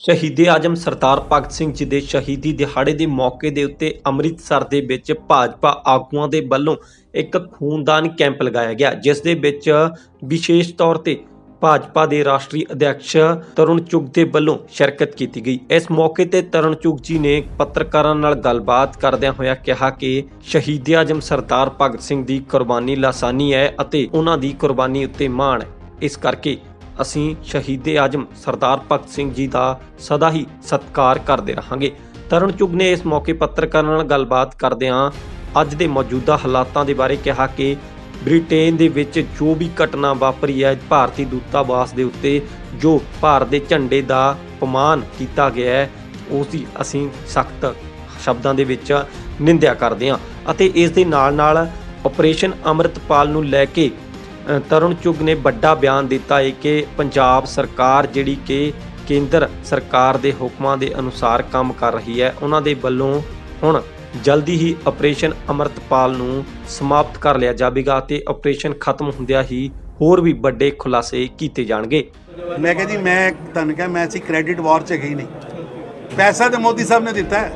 ਸ਼ਹੀਦੇ ਆਜਮ ਸਰਦਾਰ ਭਗਤ ਸਿੰਘ ਜੀ ਦੇ ਸ਼ਹੀਦੀ ਦਿਹਾੜੇ ਦੇ ਮੌਕੇ ਦੇ ਉੱਤੇ ਅੰਮ੍ਰਿਤਸਰ ਦੇ ਵਿੱਚ ਭਾਜਪਾ ਆਗੂਆਂ ਦੇ ਵੱਲੋਂ ਇੱਕ ਖੂਨਦਾਨ ਕੈਂਪ ਲਗਾਇਆ ਗਿਆ, ਜਿਸ ਦੇ ਵਿੱਚ ਵਿਸ਼ੇਸ਼ ਤੌਰ ਤੇ ਭਾਜਪਾ ਦੇ ਰਾਸ਼ਟਰੀ ਅਧਿਕਸ਼ ਤਰੁਣ ਚੁਗ ਦੇ ਵੱਲੋਂ ਸ਼ਿਰਕਤ ਕੀਤੀ ਗਈ। ਇਸ ਮੌਕੇ ਤੇ ਤਰੁਣ ਚੁਗ ਜੀ ਨੇ ਪੱਤਰਕਾਰਾਂ ਨਾਲ ਗੱਲਬਾਤ ਕਰਦਿਆਂ ਹੋਇਆ ਕਿਹਾ ਕਿ ਸ਼ਹੀਦੇ ਆਜਮ ਸਰਦਾਰ ਭਗਤ ਸਿੰਘ ਦੀ ਕੁਰਬਾਨੀ ਲਾਸਾਨੀ ਹੈ ਅਤੇ ਉਹਨਾਂ ਦੀ ਕੁਰਬਾਨੀ ਉੱਤੇ ਮਾਣ ਹੈ। ਇਸ ਕਰਕੇ ਅਸੀਂ ਸ਼ਹੀਦੇ ਆਜਮ ਸਰਦਾਰ ਭਗਤ ਸਿੰਘ ਜੀ ਦਾ ਸਦਾ ਹੀ ਸਤਿਕਾਰ ਕਰਦੇ ਰਹਾਂਗੇ। ਤਰਨ ਚੁਗ ਨੇ ਇਸ ਮੌਕੇ ਪੱਤਰਕਾਰਾਂ ਨਾਲ ਗੱਲਬਾਤ ਕਰਦਿਆਂ ਅੱਜ ਦੇ ਮੌਜੂਦਾ ਹਾਲਾਤਾਂ ਦੇ ਬਾਰੇ ਕਿਹਾ ਕਿ ਬ੍ਰਿਟੇਨ ਦੇ ਵਿੱਚ ਜੋ ਵੀ ਘਟਨਾ ਵਾਪਰੀ ਹੈ, ਭਾਰਤੀ ਦੂਤਾਵਾਸ ਦੇ ਉੱਤੇ ਜੋ ਭਾਰਤ ਦੇ ਝੰਡੇ ਦਾ ਅਪਮਾਨ ਕੀਤਾ ਗਿਆ ਹੈ, ਉਸ ਦੀ ਅਸੀਂ ਸਖਤ ਸ਼ਬਦਾਂ ਦੇ ਵਿੱਚ ਨਿੰਦਿਆ ਕਰਦੇ ਹਾਂ ਅਤੇ ਇਸ ਦੇ ਨਾਲ ਨਾਲ ਆਪਰੇਸ਼ਨ ਅੰਮ੍ਰਿਤਪਾਲ ਨੂੰ ਲੈ ਕੇ ਤਰੁਣ ਚੁੱਗ ਨੇ ਵੱਡਾ ਬਿਆਨ ਦਿੱਤਾ ਹੈ ਕਿ ਪੰਜਾਬ ਸਰਕਾਰ ਜਿਹੜੀ ਕਿ ਕੇਂਦਰ ਸਰਕਾਰ ਦੇ ਹੁਕਮਾਂ ਦੇ ਅਨੁਸਾਰ ਕੰਮ ਕਰ ਰਹੀ ਹੈ, ਉਹਨਾਂ ਦੇ ਵੱਲੋਂ ਹੁਣ ਜਲਦੀ ਹੀ ਆਪਰੇਸ਼ਨ ਅੰਮ੍ਰਿਤਪਾਲ ਨੂੰ ਸਮਾਪਤ ਕਰ ਲਿਆ ਜਾਵੇਗਾ ਤੇ ਆਪਰੇਸ਼ਨ ਖਤਮ ਹੁੰਦਿਆਂ ਹੀ ਹੋਰ ਵੀ ਵੱਡੇ ਖੁਲਾਸੇ ਕੀਤੇ ਜਾਣਗੇ। ਮੈਂ ਕਿਹਾ ਜੀ, ਮੈਂ ਤੁਹਾਨੂੰ ਕਿਹਾ, ਮੈਂ ਸੀ ਕ੍ਰੈਡਿਟ ਵਾਰ ਚ ਗਈ ਨਹੀਂ। ਪੈਸਾ ਤੇ ਮੋਦੀ ਸਾਹਿਬ ਨੇ ਦਿੱਤਾ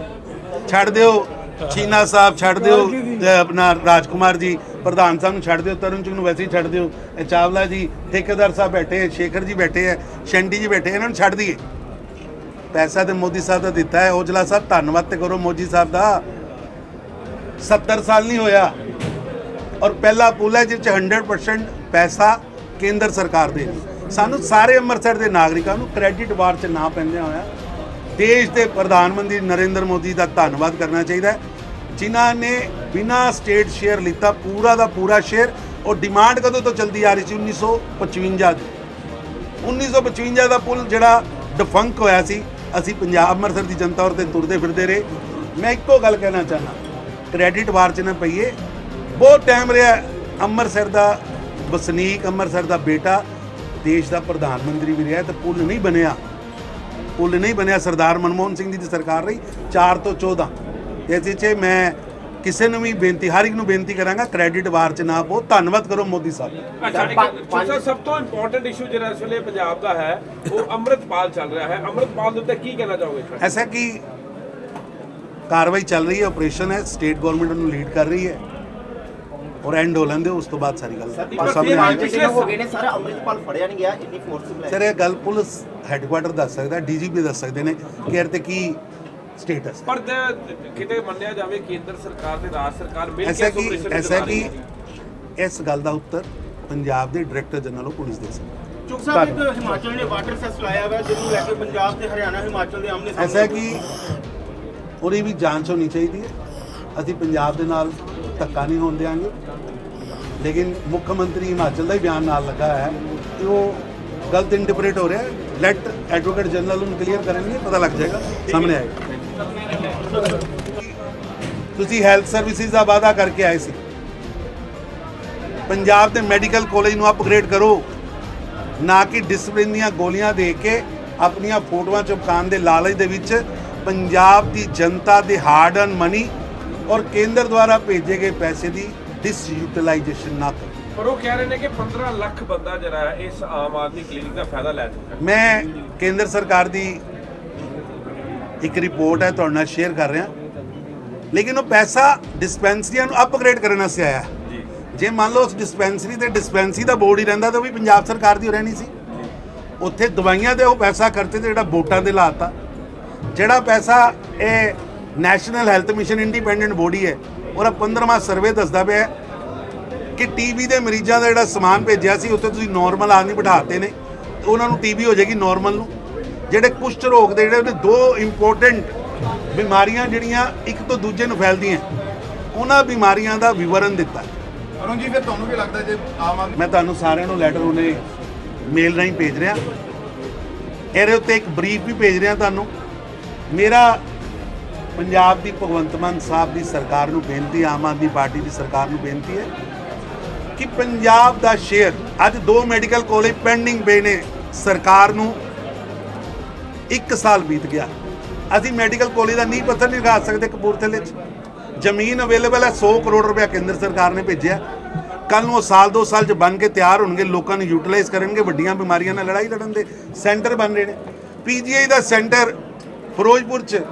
ਛੱਡ ਦਿਓ। ਚੀਨਾ ਸਾਹਿਬ ਛੱਡ ਦਿਓ ਤੇ ਆਪਣਾ ਰਾਜਕੁਮਾਰ ਜੀ, ਪ੍ਰਧਾਨ ਸਾਹਿਬ ਨੂੰ ਛੱਡ ਦਿਓ ਤਰੁਣ ਚੁਗ ਨੂੰ ਵੈਸੇ ਹੀ ਛੱਡ ਦਿਓ। ਚਾਵਲਾ ਜੀ, ਠੇਕੇਦਾਰ ਸਾਹਿਬ ਬੈਠੇ ਹੈ, ਸ਼ੇਖਰ ਜੀ ਬੈਠੇ ਹੈ, ਸ਼ੰਡੀ ਜੀ ਬੈਠੇ ਇਹਨਾਂ ਨੂੰ ਛੱਡ ਦਈਏ। ਪੈਸਾ ਤੇ ਮੋਦੀ ਸਾਹਿਬ ਦਾ ਦਿੱਤਾ ਹੈ, ਔਜਲਾ ਸਾਹਿਬ ਧੰਨਵਾਦ ਤੇ ਕਰੋ ਮੋਦੀ ਸਾਹਿਬ ਦਾ। 70 ਸਾਲ ਨਹੀਂ ਹੋਇਆ ਔਰ ਪਹਿਲਾ ਪੁੱਲ ਹੈ ਜਿਸ 'ਚ 100% ਪੈਸਾ ਕੇਂਦਰ ਸਰਕਾਰ ਦੇ। ਸਾਨੂੰ ਸਾਰੇ ਅੰਮ੍ਰਿਤਸਰ ਦੇ ਨਾਗਰਿਕਾਂ ਨੂੰ ਕ੍ਰੈਡਿਟ ਵਾਰ 'ਚ ਨਾ ਪੈਂਦਿਆਂ ਹੋਇਆ ਦੇਸ਼ ਦੇ ਪ੍ਰਧਾਨ ਮੰਤਰੀ ਨਰਿੰਦਰ ਮੋਦੀ ਦਾ ਧੰਨਵਾਦ ਕਰਨਾ ਚਾਹੀਦਾ ਹੈ। ਜਿਨ੍ਹਾਂ ਨੇ ਬਿਨਾ ਸਟੇਟ ਸ਼ੇਅਰ ਲਿੱਤਾ, ਪੂਰਾ ਦਾ ਪੂਰਾ ਸ਼ੇਅਰ, ਉਹ ਡਿਮਾਂਡ ਕਦੋਂ ਤੋਂ ਚਲਦੀ ਆ ਰਹੀ ਸੀ? 1955 ਦੀ। 1955 ਦਾ ਪੁਲ ਜਿਹੜਾ ਡਿਫੰਕ ਹੋਇਆ ਸੀ, ਅਸੀਂ ਪੰਜਾਬ ਅੰਮ੍ਰਿਤਸਰ ਦੀ ਜਨਤਾ ਔਰ ਤੇ ਤੁਰਦੇ ਫਿਰਦੇ ਰਹੇ। ਮੈਂ ਇੱਕੋ ਗੱਲ ਕਹਿਣਾ ਚਾਹਨਾ ਕ੍ਰੈਡਿਟ ਵਾਰ ਚ ਨਾ ਪਈਏ। ਬਹੁਤ ਟਾਈਮ ਰਿਹਾ ਅੰਮ੍ਰਿਤਸਰ ਦਾ ਵਸਨੀਕ, ਅੰਮ੍ਰਿਤਸਰ ਦਾ ਬੇਟਾ, ਦੇਸ਼ ਦਾ ਪ੍ਰਧਾਨ ਮੰਤਰੀ ਵੀ ਰਿਹਾ ਤੇ ਪੁਲ ਨਹੀਂ ਬਣਿਆ। ਪੁੱਲ ਨਹੀਂ ਬਣਿਆ ਸਰਦਾਰ ਮਨਮੋਹਨ ਸਿੰਘ ਜੀ ਦੀ ਸਰਕਾਰ ਰਹੀ 4 ਤੋਂ 14 ਇਸ ਵਿੱਚ ਮੈਂ ਕਿਸੇ ਨੂੰ ਵੀ ਬੇਨਤੀ ਹਰ ਇੱਕ ਨੂੰ ਬੇਨਤੀ ਕਰਾਂਗਾ ਕ੍ਰੈਡਿਟ ਵਾਰ ਚ ਨਾ ਬਹੁਤ ਧੰਨਵਾਦ ਕਰੋ ਮੋਦੀ ਸਾਹਿਬ। ਅੱਛਾ ਸਭ ਤੋਂ ਇੰਪੋਰਟੈਂਟ ਇਸ਼ੂ ਜਿਹੜਾ ਇਸ ਵੇਲੇ ਪੰਜਾਬ ਦਾ ਹੈ ਉਹ ਅੰਮ੍ਰਿਤਪਾਲ ਚੱਲ ਰਿਹਾ ਹੈ। ਅੰਮ੍ਰਿਤਪਾਲ ਦੇ ਉੱਤੇ ਕੀ ਕਹਿਣਾ ਚਾਹੋਗੇ ਐਸਾ ਕਿ ਕਾਰਵਾਈ ਚੱਲ ਰਹੀ ਹੈ ਆਪਰੇਸ਼ਨ ਹੈ ਸਟੇਟ ਗਵਰਨਮੈਂਟ ਨੂੰ ਲੀਡ ਕਰ ਰਹੀ ਹੈ। ਔਰ ਐਂਡ ਹੋ ਲੈਂਦੇ ਉਸ ਤੋਂ ਬਾਅਦ ਸਾਰੀ ਗੱਲ ਸਾਹਮਣੇ ਹੋ ਗਏ ਨੇ ਸਾਰਾ ਅੰਮ੍ਰਿਤਪਾਲ ਫੜਿਆ ਨਹੀਂ ਗਿਆ ਇੰਨੀ ਫੋਰਸ ਸਰ ਇਹ ਗੱਲ ਪੁਲਿਸ ਹੈੱਡਕੁਆਟਰ ਦੱਸ ਸਕਦਾ ਡੀਜੀਪੀ ਦੱਸ ਸਕਦੇ ਨੇ ਕਿ ਇਹਦੇ ਤੇ ਕੀ ਸਟੇਟਸ ਪਰ ਕਿਤੇ ਮੰਨਿਆ ਜਾਵੇ ਕੇਂਦਰ ਸਰਕਾਰ ਤੇ ਰਾਜ ਸਰਕਾਰ ਮਿਲ ਕੇ ਐਸਾ ਇਸ ਕਿ operation ਐਸਾ ਕਿ। ਇਸ ਗੱਲ ਦਾ ਉੱਤਰ ਪੰਜਾਬ ਦੇ ਡਾਇਰੈਕਟਰ ਜਨਰਲ ਉਹ ਪੁਲਿਸ ਦੇ ਸਕਦੇ। ਚੁੱਕ ਸਾਹਿਬ ਇੱਕ ਹਿਮਾਚਲ ਨੇ ਵਾਟਰ ਸੈਸ ਲਾਇਆ ਹੋਇਆ ਜਿਹਨੂੰ ਲੈ ਕੇ ਪੰਜਾਬ ਤੇ ਹਰਿਆਣਾ ਹਿਮਾਚਲ ਦੇ ਆਮਨੇ ਐਸਾ ਹੈ ਕਿ ਉਹਦੀ ਵੀ ਜਾਂਚ ਹੋਣੀ ਚਾਹੀਦੀ ਹੈ। ਅਸੀਂ ਪੰਜਾਬ ਦੇ ਨਾਲ ਧੱਕਾ ਨਹੀਂ ਹੋਣ ਦਿਆਂਗੇ। ਲੇਕਿਨ ਮੁੱਖ ਮੰਤਰੀ ਹਿਮਾਚਲ ਦਾ ਹੀ ਬਿਆਨ ਨਾਲ ਲੱਗਾ ਹੈ ਕਿ ਉਹ ਗਲਤ ਇੰਟਰਪ੍ਰੀਟ ਹੋ ਰਿਹਾ ਹੈ। ਲੈਟ ਐਡਵੋਕੇਟ ਜਨਰਲ ਨੂੰ ਕਲੀਅਰ ਕਰਨਗੇ, ਪਤਾ ਲੱਗ ਜਾਏਗਾ, ਸਾਹਮਣੇ ਆਏਗਾ। ਤੁਸੀਂ ਹੈਲਥ ਸਰਵਿਸਿਜ਼ ਦਾ ਵਾਅਦਾ ਕਰਕੇ ਆਏ ਸੀ। ਪੰਜਾਬ ਦੇ ਮੈਡੀਕਲ ਕਾਲਜ ਨੂੰ ਅਪਗ੍ਰੇਡ ਕਰੋ। ਨਾ ਕਿ ਡਿਸਪਲਿਨ ਦੀਆਂ ਗੋਲੀਆਂ ਦੇ ਕੇ ਆਪਣੀਆਂ ਫੋਟੋਆਂ ਚੁਪਕਾਉਣ ਦੇ ਲਾਲਚ ਦੇ ਵਿੱਚ ਪੰਜਾਬ ਦੀ ਜਨਤਾ ਦੇ ਹਾਰਡ ਅਰਨ ਮਨੀ ਔਰ ਕੇਂਦਰ ਦੁਆਰਾ ਭੇਜੇ ਗਏ ਪੈਸੇ ਦੀ ਡਿਸਯੂਟਿਲਾਈਜੇਸ਼ਨ ਨਾ ਕਰੋ। ਪਰ ਉਹ ਕਹਿ ਰਹੇ ਨੇ ਕਿ 15 ਲੱਖ ਬੰਦਾ ਜਿਹੜਾ ਹੈ ਇਸ ਆਮ ਆਦਮੀ ਕਲੀਨਿਕ ਦਾ ਫਾਇਦਾ ਲੈ ਚੁੱਕਾ ਮੈਂ ਕੇਂਦਰ ਸਰਕਾਰ ਦੀ ਇੱਕ ਰਿਪੋਰਟ ਹੈ ਤੁਹਾਡੇ ਨਾਲ ਸ਼ੇਅਰ ਕਰ ਰਿਹਾ। ਲੇਕਿਨ ਉਹ ਪੈਸਾ ਡਿਸਪੈਂਸਰੀਆਂ ਨੂੰ ਅਪਗ੍ਰੇਡ ਕਰਨ ਵਾਸਤੇ ਆਇਆ। ਜੀ। ਜੇ ਮੰਨ ਲਓ ਉਸ ਡਿਸਪੈਂਸਰੀ ਤੇ ਡਿਸਪੈਂਸਰੀ ਦਾ ਬੋਰਡ ਹੀ ਰਹਿੰਦਾ ਤਾਂ ਉਹ ਵੀ ਪੰਜਾਬ ਸਰਕਾਰ ਦੀ ਹੋ ਰਹਿਣੀ ਸੀ। ਉੱਥੇ ਦਵਾਈਆਂ ਤੇ ਉਹ ਪੈਸਾ ਖਰਚੇ ਤੇ ਜਿਹੜਾ ਵੋਟਾਂ ਦੇ ਲਾਤਾ। ਜਿਹੜਾ ਪੈਸਾ ਇਹ national health mission independent body ਹੈ। ਉਹਦਾ 15ਵਾਂ ਸਰਵੇ ਦੱਸਦਾ ਪਿਆ ਕਿ ਟੀਬੀ ਦੇ ਮਰੀਜ਼ਾਂ ਦਾ ਜਿਹੜਾ ਸਮਾਨ ਭੇਜਿਆ ਸੀ ਉੱਥੇ ਤੁਸੀਂ ਨਾਰਮਲ ਆਦਮੀ ਬਿਠਾਤੇ ਨੇ। ਤੇ ਉਹਨਾਂ ਨੂੰ ਟੀਬੀ ਹੋ ਜਾਏਗੀ ਨਾਰਮਲ ਨੂੰ। ਜਿਹੜੇ ਕੁਸ਼ਟ ਰੋਗ ਦੇ ਜਿਹੜੇ ਉਹਨੇ ਦੋ ਇੰਪੋਰਟੈਂਟ ਬਿਮਾਰੀਆਂ ਜਿਹੜੀਆਂ ਇੱਕ ਤੋਂ ਦੂਜੇ ਨੂੰ ਫੈਲਦੀਆਂ। ਉਹਨਾਂ ਬਿਮਾਰੀਆਂ ਦਾ ਵਿਵਰਣ ਦਿੱਤਾ। ਅਰੁਣ ਜੀ ਫਿਰ ਤੁਹਾਨੂੰ ਕੀ ਲੱਗਦਾ ਜੇ ਆਮ ਆਦਮੀ ਮੈਂ ਤੁਹਾਨੂੰ ਸਾਰਿਆਂ ਨੂੰ ਲੈਟਰ ਉਹਨੇ ਮੇਲ ਰਾਹੀਂ ਭੇਜ ਰਿਹਾ। ਇਹਦੇ ਉੱਤੇ ਇੱਕ ਬਰੀਫ ਵੀ ਭੇਜ ਰਿਹਾ ਤੁਹਾਨੂੰ। ਮੇਰਾ ਪੰਜਾਬ ਦੀ ਭਗਵੰਤ ਮਾਨ ਸਾਹਿਬ ਦੀ ਸਰਕਾਰ ਨੂੰ ਬੇਨਤੀ, ਆਮ ਆਦਮੀ ਪਾਰਟੀ ਦੀ ਸਰਕਾਰ ਨੂੰ ਬੇਨਤੀ ਹੈ ਕਿ ਪੰਜਾਬ ਦਾ ਸ਼ੇਅਰ, ਅੱਜ ਦੋ ਮੈਡੀਕਲ ਕਾਲਜ ਪੈਂਡਿੰਗ ਪਏ ਨੇ ਸਰਕਾਰ ਨੂੰ। 1 ਸਾਲ ਬੀਤ ਗਿਆ। ਅਸੀਂ ਮੈਡੀਕਲ ਕਾਲਜ ਦਾ ਨਹੀਂ ਪੱਥਰ ਨਹੀਂ ਲਗਾ ਸਕਦੇ ਕਪੂਰਥਲੇ 'ਚ ਜ਼ਮੀਨ ਅਵੇਲੇਬਲ ਹੈ 100 ਕਰੋੜ ਰੁਪਏ ਕੇਂਦਰ ਸਰਕਾਰ ਨੇ ਭੇਜਿਆ। ਕੱਲ ਨੂੰ ਉਹ ਸਾਲ ਦੋ ਸਾਲ 'ਚ ਬਣ ਕੇ ਤਿਆਰ ਹੋਣਗੇ, ਲੋਕਾਂ ਨੂੰ ਯੂਟਿਲਾਈਜ਼ ਕਰਨਗੇ, ਵੱਡੀਆਂ ਬਿਮਾਰੀਆਂ ਨਾਲ ਲੜਾਈ ਲੜਨ ਦੇ ਸੈਂਟਰ ਬਣ ਰਹੇ ਨੇ। ਪੀਜੀਆਈ ਦਾ ਸੈਂਟਰ ਫਿਰੋਜ਼ਪੁਰ ਚ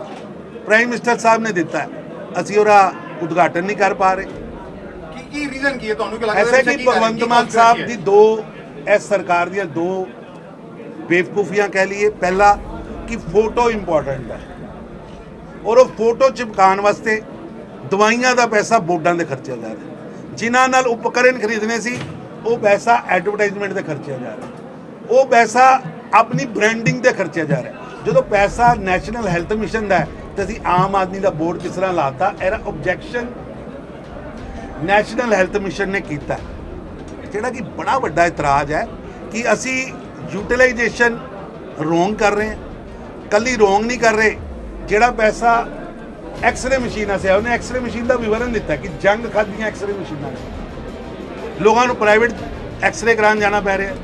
ਪ੍ਰਾਈਮ ਮਿਨਿਸਟਰ ਸਾਹਿਬ ਨੇ ਦਿੱਤਾ ਹੈ। ਅਸੀਂ ਉਹਦਾ ਉਦਘਾਟਨ ਨਹੀਂ ਕਰ ਪਾ ਰਹੇ। ਕੀ ਕੀ ਰੀਜ਼ਨ ਕੀ ਹੈ? ਤੁਹਾਨੂੰ ਕੀ ਲੱਗਦਾ ਐਸਾ ਕਿ? ਭਗਵੰਤ ਮਾਨ ਸਾਹਿਬ? ਦੀ ਦੋ ਇਸ ਸਰਕਾਰ ਦੀਆਂ ਦੋ ਬੇਵਕੂਫੀਆਂ ਕਹਿ ਲਈਏ। ਪਹਿਲਾ ਕਿ ਫੋਟੋ ਇੰਪੋਰਟੈਂਟ ਹੈ। ਔਰ ਉਹ ਫੋਟੋ ਚਿਪਕਾਉਣ ਵਾਸਤੇ ਦਵਾਈਆਂ ਦਾ ਪੈਸਾ ਬੋਰਡਾਂ ਦੇ ਖਰਚਿਆ ਜਾ ਰਿਹਾ ਜਿਨ੍ਹਾਂ ਨਾਲ ਉਪਕਰਨ ਖਰੀਦਣੇ ਸੀ ਉਹ ਪੈਸਾ ਐਡਵਰਟਾਈਜ਼ਮੈਂਟ ਤੇ ਖਰਚਿਆ ਜਾ ਰਿਹਾ ਉਹ ਪੈਸਾ ਆਪਣੀ ਬ੍ਰਾਂਡਿੰਗ ਤੇ ਖਰਚਿਆ ਜਾ ਰਿਹਾ ਜਦੋਂ ਪੈਸਾ ਨੈਸ਼ਨਲ ਹੈਲਥ ਮਿਸ਼ਨ ਦਾ ਹੈ ਤੇ ਅਸੀਂ ਆਮ ਆਦਮੀ ਦਾ ਬੋਰਡ ਕਿਸ ਤਰ੍ਹਾਂ ਲਾਤਾ, ਇਹਦਾ ਆਬਜੈਕਸ਼ਨ ਨੈਸ਼ਨਲ ਹੈਲਥ ਮਿਸ਼ਨ ਨੇ ਕੀਤਾ। ਜਿਹੜਾ ਕਿ ਬੜਾ ਵੱਡਾ ਇਤਰਾਜ਼ ਹੈ ਕਿ ਅਸੀਂ ਯੂਟਿਲਾਈਜੇਸ਼ਨ ਰੋਂਗ ਕਰ ਰਹੇ ਹਾਂ, ਕੱਲੀ ਰੋਂਗ ਨਹੀਂ ਕਰ ਰਹੇ, ਜਿਹੜਾ ਪੈਸਾ ਐਕਸ-ਰੇ ਮਸ਼ੀਨਾਂ ਸੇ ਉਹਨੇ ਐਕਸ-ਰੇ ਮਸ਼ੀਨ ਦਾ ਵਿਵਰਣ ਦਿੱਤਾ ਕਿ ਜੰਗ ਖਾਦੀਆਂ ਐਕਸ-ਰੇ ਮਸ਼ੀਨਾਂ ਨੇ। ਲੋਕਾਂ ਨੂੰ ਪ੍ਰਾਈਵੇਟ ਐਕਸ-ਰੇ ਕਰਾਉਣ ਜਾਣਾ ਪੈ ਰਿਹਾ,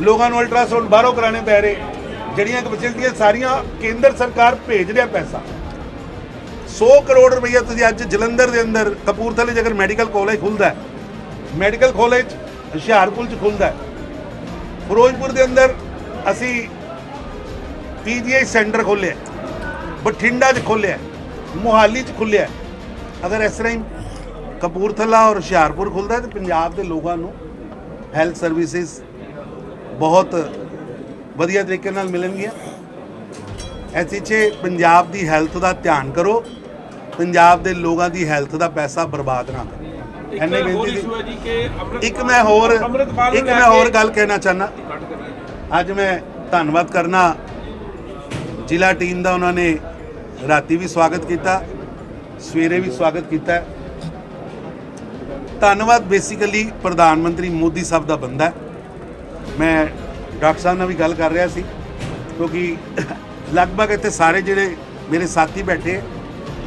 ਲੋਕਾਂ ਨੂੰ ਅਲਟਰਾਸਾਊਂਡ ਬਾਹਰੋਂ ਕਰਾਣੇ ਪੈ ਰਹੇ ਜਿਹੜੀਆਂ ਕਿ ਫੈਸਿਲਿਟੀਆਂ ਸਾਰੀਆਂ ਕੇਂਦਰ ਸਰਕਾਰ ਭੇਜ ਰਿਹਾ ਪੈਸਾ। 100 ਕਰੋੜ ਰੁਪਈਆ ਤੁਸੀਂ ਅੱਜ ਜਲੰਧਰ ਦੇ ਅੰਦਰ ਕਪੂਰਥਲੇ 'ਚ ਅਗਰ ਮੈਡੀਕਲ ਕਾਲਜ ਖੁੱਲਦਾ ਹੈ, ਮੈਡੀਕਲ ਕਾਲਜ ਹੁਸ਼ਿਆਰਪੁਰ 'ਚ ਖੁੱਲਦਾ ਹੈ, ਫਿਰੋਜ਼ਪੁਰ ਦੇ ਅੰਦਰ ਅਸੀਂ ਪੀਜੀਆਈ ਸੈਂਟਰ ਖੋਲ੍ਹਿਆ ਬਠਿੰਡਾ 'ਚ ਖੋਲ੍ਹਿਆ ਮੋਹਾਲੀ 'ਚ ਖੁੱਲ੍ਹਿਆ ਅਗਰ ਇਸ ਤਰ੍ਹਾਂ ਹੀ ਕਪੂਰਥਲਾ ਔਰ ਹੁਸ਼ਿਆਰਪੁਰ ਖੁੱਲਦਾ ਹੈ ਤਾਂ ਪੰਜਾਬ ਦੇ ਲੋਕਾਂ ਨੂੰ ਹੈਲਥ ਸਰਵਿਸਿਜ਼ ਬਹੁਤ ਵਧੀਆ ਤਰੀਕੇ ਨਾਲ ਮਿਲਣਗੀਆਂ। ਐਸੀ 'ਚ ਪੰਜਾਬ ਦੀ ਹੈਲਥ ਦਾ ਧਿਆਨ ਕਰੋ। ਪੰਜਾਬ ਦੇ ਲੋਕਾਂ ਦੀ ਹੈਲਥ ਦਾ ਪੈਸਾ ਬਰਬਾਦ ਨਾ ਕਰੋ। ਐਨੇ ਬੇਨਤੀ ਅੰਮ੍ਰਿਤ ਇੱਕ ਮੈਂ ਹੋਰ ਇੱਕ ਮੈਂ ਹੋਰ ਗੱਲ ਕਹਿਣਾ ਚਾਹਨਾ ਅੱਜ ਮੈਂ ਧੰਨਵਾਦ ਕਰਨਾ ਜ਼ਿਲ੍ਹਾ ਟੀਮ ਦਾ ਉਹਨਾਂ ਨੇ ਰਾਤੀ ਵੀ ਸਵਾਗਤ ਕੀਤਾ ਸਵੇਰੇ ਵੀ ਸਵਾਗਤ ਕੀਤਾ। ਧੰਨਵਾਦ ਬੇਸਿਕਲੀ ਪ੍ਰਧਾਨ ਮੰਤਰੀ ਮੋਦੀ ਸਾਹਿਬ ਦਾ ਬੰਦਾ। ਮੈਂ ਡਾਕਟਰ ਸਾਹਿਬ ਨਾਲ ਵੀ ਗੱਲ ਕਰ ਰਿਹਾ ਸੀ ਕਿਉਂਕਿ ਲਗਭਗ ਇੱਥੇ ਸਾਰੇ ਜਿਹੜੇ ਮੇਰੇ ਸਾਥੀ ਬੈਠੇ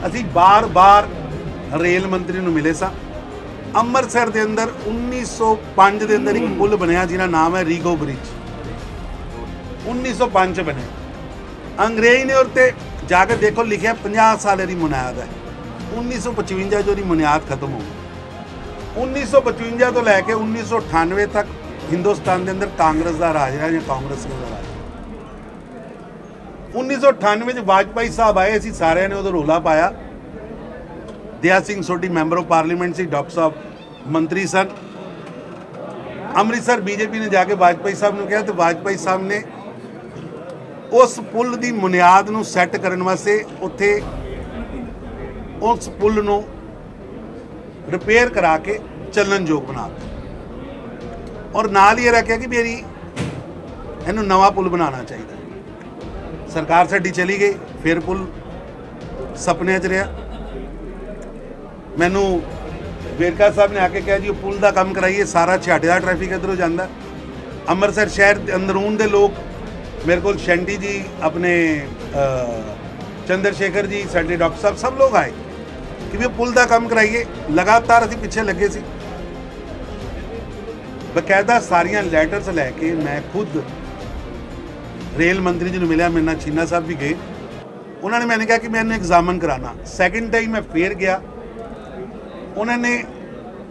ਅਸੀਂ ਬਾਰ-ਬਾਰ ਰੇਲ ਮੰਤਰੀ ਨੂੰ ਮਿਲੇ ਸਾਂ। ਅੰਮ੍ਰਿਤਸਰ ਦੇ ਅੰਦਰ 1905 ਦੇ ਅੰਦਰ ਇੱਕ ਪੁਲ ਬਣਿਆ ਜਿਹਦਾ ਨਾਮ ਹੈ ਰੀਗੋ ਬ੍ਰਿਜ। 1905 ਚ ਬਣਿਆ। ਅੰਗਰੇਜ਼ ਨੇ ਉੱਤੇ ਜਾ ਕੇ ਦੇਖੋ ਲਿਖਿਆ 50 ਸਾਲ ਦੀ ਮੁਨਾਦ ਹੈ। 1955 ਜੋ ਦੀ ਮੁਨਾਦ ਖਤਮ ਹੋ ਗਈ। 1955 ਤੋਂ ਲੈ ਕੇ 1998 ਤੱਕ ਹਿੰਦੁਸਤਾਨ ਦੇ ਅੰਦਰ ਕਾਂਗਰਸ ਦਾ ਰਾਜ ਰਿਹਾ ਜਾਂ ਕਾਂਗਰਸ ਦਾ ਰਾਜ 1998 ਚ ਵਾਜਪਾਈ ਸਾਹਿਬ ਆਏ, ਅਸੀਂ ਸਾਰਿਆਂ ਨੇ ਉਦੋਂ ਰੋਲਾ ਪਾਇਆ। Daya Singh Sodhi member of parliament C, doctor ਸਾਹਿਬ ਮੰਤਰੀ ਸਨ। ਅੰਮ੍ਰਿਤਸਰ ਬੀਜੇਪੀ ਨੇ ਜਾ ਕੇ ਵਾਜਪਾਈ ਸਾਹਿਬ ਨੂੰ ਕਿਹਾ ਤੇ ਵਾਜਪਾਈ ਸਾਹਿਬ ਨੇ ਉਸ ਪੁਲ ਦੀ ਬੁਨਿਆਦ ਨੂੰ ਸੈੱਟ ਕਰਨ ਵਾਸਤੇ ਉੱਥੇ ਉਸ ਪੁਲ ਨੂੰ ਰਿਪੇਅਰ ਕਰਾ ਕੇ ਚੱਲਣਯੋਗ ਬਣਾ ਦਿੱਤਾ। ਔਰ ਨਾਲ ਹੀ ਇਹ ਰੱਖਿਆ ਕਿ ਮੇਰੀ ਇਹਨੂੰ ਨਵਾਂ ਪੁਲ ਬਣਾਉਣਾ ਚਾਹੀਦਾ। ਸਰਕਾਰ ਸਾਡੀ ਚਲੀ ਗਈ, ਫਿਰ ਪੁਲ ਸੁਪਨੇ 'ਚ ਰਿਹਾ। ਮੈਨੂੰ ਵੇਰਕਾ ਸਾਹਿਬ ਨੇ ਆ ਕੇ ਕਿਹਾ, ਜੀ, ਉਹ ਪੁਲ ਦਾ ਕੰਮ ਕਰਾਈਏ, ਸਾਰਾ ਛਾਟੇ ਦਾ ਟ੍ਰੈਫਿਕ ਇਧਰੋਂ ਜਾਂਦਾ। ਅੰਮ੍ਰਿਤਸਰ ਸ਼ਹਿਰ ਦੇ ਅੰਦਰੂਨ ਦੇ ਲੋਕ ਮੇਰੇ ਕੋਲ ਸ਼ੈਂਡੀ ਜੀ, ਆਪਣੇ ਚੰਦਰ ਸ਼ੇਖਰ ਜੀ, ਸਾਡੇ ਡਾਕਟਰ ਸਾਹਿਬ, ਸਭ ਲੋਕ ਆਏ ਕਿ ਵੀ ਉਹ ਪੁਲ ਦਾ ਕੰਮ ਕਰਾਈਏ। ਲਗਾਤਾਰ ਅਸੀਂ ਪਿੱਛੇ ਲੱਗੇ ਸੀ। ਬਕਾਇਦਾ ਸਾਰੀਆਂ ਲੈਟਰਸ ਲੈ ਕੇ ਮੈਂ ਖੁਦ ਰੇਲ ਮੰਤਰੀ ਜੀ ਨੂੰ ਮਿਲਿਆ, ਮੇਰੇ ਨਾਲ ਚੀਨਾ ਸਾਹਿਬ ਵੀ ਗਏ। ਉਹਨਾਂ ਨੇ ਮੈਨੂੰ ਕਿਹਾ ਕਿ ਮੈਂ ਇਹਨੂੰ ਐਗਜ਼ਾਮਨ ਕਰਾਣਾ ਸੈਕਿੰਡ ਟਾਈਮ ਮੈਂ ਫੇਰ ਗਿਆ। ਉਹਨਾਂ ਨੇ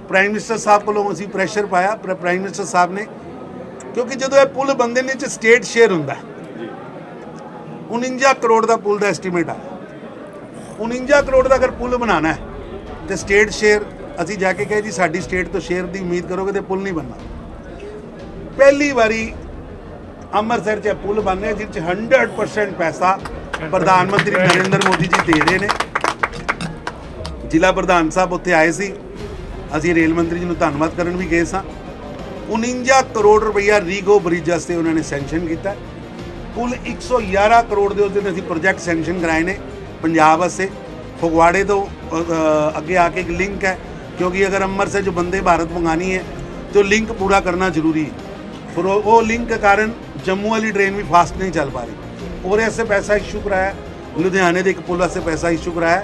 ਪ੍ਰਾਈਮ ਮਿਨਿਸਟਰ ਸਾਹਿਬ ਕੋਲੋਂ ਅਸੀਂ ਪ੍ਰੈਸ਼ਰ ਪਾਇਆ, ਪਰ ਪ੍ਰਾਈਮ ਮਿਨਿਸਟਰ ਸਾਹਿਬ ਨੇ, ਕਿਉਂਕਿ ਜਦੋਂ ਇਹ ਪੁਲ ਬੰਦੇ ਨੇ ਚ ਸਟੇਟ ਸ਼ੇਅਰ ਹੁੰਦਾ ਹੈ। 49 ਕਰੋੜ ਦਾ ਪੁਲ ਦਾ ਐਸਟੀਮੇਟ ਆ। 49 ਕਰੋੜ ਦਾ ਅਗਰ ਪੁਲ ਬਣਾਉਣਾ ਹੈ, ਤੇ ਸਟੇਟ ਸ਼ੇਅਰ ਅਸੀਂ ਜਾ ਕੇ ਕਹੇ ਜੀ, ਸਾਡੀ ਸਟੇਟ ਤੋਂ ਸ਼ੇਅਰ ਦੀ ਉਮੀਦ ਕਰੋਗੇ ਤੇ ਪੁਲ ਨਹੀਂ ਬਣਨਾ। ਪਹਿਲੀ ਵਾਰੀ ਅੰਮ੍ਰਿਤਸਰ 'ਚ ਪੁਲ ਬਣਿਆ ਜਿਸ 'ਚ 100% ਪੈਸਾ ਪ੍ਰਧਾਨ ਮੰਤਰੀ ਨਰਿੰਦਰ ਮੋਦੀ ਜੀ ਦੇ ਰਹੇ ਨੇ। ਜ਼ਿਲ੍ਹਾ ਪ੍ਰਧਾਨ ਸਾਹਿਬ ਉੱਥੇ ਆਏ ਸੀ। ਅਸੀਂ ਰੇਲ ਮੰਤਰੀ ਜੀ ਨੂੰ ਧੰਨਵਾਦ ਕਰਨ ਵੀ ਗਏ ਸਾਂ। 49 ਕਰੋੜ ਰੁਪਈਆ ਰੀਗੋ ਬ੍ਰਿਜ ਵਾਸਤੇ ਉਹਨਾਂ ਨੇ ਸੈਂਕਸ਼ਨ ਕੀਤਾ। ਕੁੱਲ 111 ਕਰੋੜ ਦੇ ਉਹਦੇ ਅਸੀਂ ਪ੍ਰੋਜੈਕਟ ਸੈਂਕਸ਼ਨ ਕਰਾਏ ਨੇ ਪੰਜਾਬ ਵਾਸਤੇ। ਫਗਵਾੜੇ ਤੋਂ ਅੱਗੇ ਆ ਕੇ ਇੱਕ ਲਿੰਕ ਹੈ। ਕਿਉਂਕਿ ਅਗਰ ਅੰਮ੍ਰਿਤਸਰ ਜੋ ਬੰਦੇ ਭਾਰਤ ਮੰਗਾਣੀ ਹੈ ਤੇ ਲਿੰਕ ਪੂਰਾ ਕਰਨਾ ਜ਼ਰੂਰੀ ਹੈ। फिर वो वो लिंक के कारण जम्मू वाली ट्रेन भी फास्ट नहीं चल पा रही और ऐसे पैसा इशू कराया ਲੁਧਿਆਣੇ ਦੇ ਇੱਕ ਪੁਲ ਵਾਸਤੇ ਪੈਸਾ ਇਸ਼ੂ ਕਰਾਇਆ